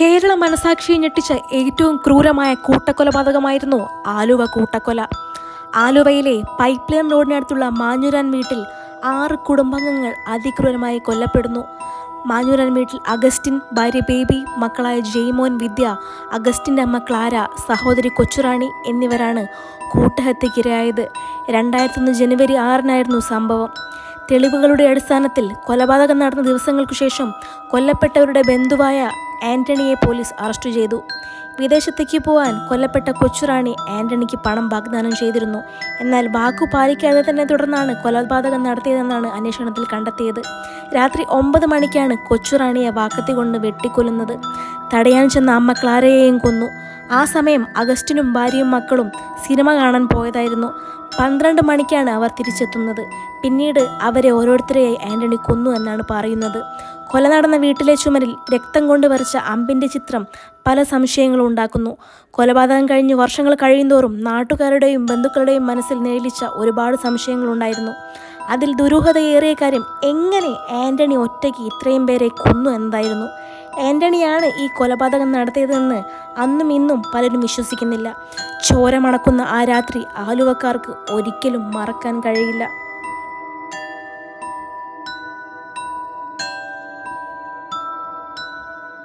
കേരള മനസാക്ഷിയെ ഞെട്ടിച്ച ഏറ്റവും ക്രൂരമായ കൂട്ടക്കൊലപാതകമായിരുന്നു ആലുവ കൂട്ടക്കൊല. ആലുവയിലെ പൈപ്പ് ലൈൻ റോഡിനടുത്തുള്ള മാഞ്ഞുരാൻ വീട്ടിൽ ആറ് കുടുംബാംഗങ്ങൾ അതിക്രൂരമായി കൊല്ലപ്പെടുന്നു. മാഞ്ഞുരാൻ വീട്ടിൽ അഗസ്റ്റിൻ ഭാര്യ ബേബി മക്കളായ ജെയ്മോൻ വിദ്യ അഗസ്റ്റിന്റെ അമ്മ ക്ലാര സഹോദരി കൊച്ചുറാണി എന്നിവരാണ് കൂട്ടഹത്യക്കിരയായത് രണ്ടായിരത്തൊന്ന് ജനുവരി ആറിനായിരുന്നു സംഭവം. തെളിവുകളുടെ അടിസ്ഥാനത്തിൽ കൊലപാതകം നടന്ന ദിവസങ്ങൾക്കു ശേഷം കൊല്ലപ്പെട്ടവരുടെ ബന്ധുവായ ആന്റണിയെ പോലീസ് അറസ്റ്റ് ചെയ്തു. വിദേശത്തേക്ക് പോകാൻ കൊല്ലപ്പെട്ട കൊച്ചുറാണി ആന്റണിക്ക് പണം വാഗ്ദാനം ചെയ്തിരുന്നു. എന്നാൽ വാക്കു പാലിക്കാതെ തന്നെ തുടർന്നാണ് കൊലപാതകം നടത്തിയതെന്നാണ് അന്വേഷണത്തിൽ കണ്ടെത്തിയത്. രാത്രി ഒമ്പത് മണിക്കാണ് കൊച്ചുറാണിയെ വാക്കത്തി കൊണ്ട് വെട്ടിക്കൊല്ലുന്നത്. തടയാൻ ചെന്ന അമ്മ ക്ലാരയെയും കൊന്നു. ആ സമയം അഗസ്റ്റിനും ഭാര്യയും മക്കളും സിനിമ കാണാൻ പോയതായിരുന്നു. പന്ത്രണ്ട് മണിക്കാണ് അവർ തിരിച്ചെത്തുന്നത്. പിന്നീട് അവരെ ഓരോരുത്തരെയായി ആന്റണി കൊന്നു എന്നാണ് പറയുന്നത്. കൊല നടന്ന വീട്ടിലെ ചുമരിൽ രക്തം കൊണ്ട് വരച്ച അമ്പിന്റെ ചിത്രം പല സംശയങ്ങളും ഉണ്ടാക്കുന്നു. കൊലപാതകം കഴിഞ്ഞ് വർഷങ്ങൾ കഴിയുന്തോറും നാട്ടുകാരുടെയും ബന്ധുക്കളുടെയും മനസ്സിൽ നേലിച്ച ഒരുപാട് സംശയങ്ങളുണ്ടായിരുന്നു. അതിൽ ദുരൂഹതയേറിയ കാര്യം എങ്ങനെ ആന്റണി ഒറ്റയ്ക്ക് ഇത്രയും പേരെ കൊന്നു എന്നതായിരുന്നു. ആന്റണിയാണ് ഈ കൊലപാതകം നടത്തിയതെന്ന് അന്നും ഇന്നും പലരും വിശ്വസിക്കുന്നില്ല. ചോരമണക്കുന്ന ആ രാത്രി ആലുവക്കാർക്ക് ഒരിക്കലും മറക്കാൻ കഴിയില്ല.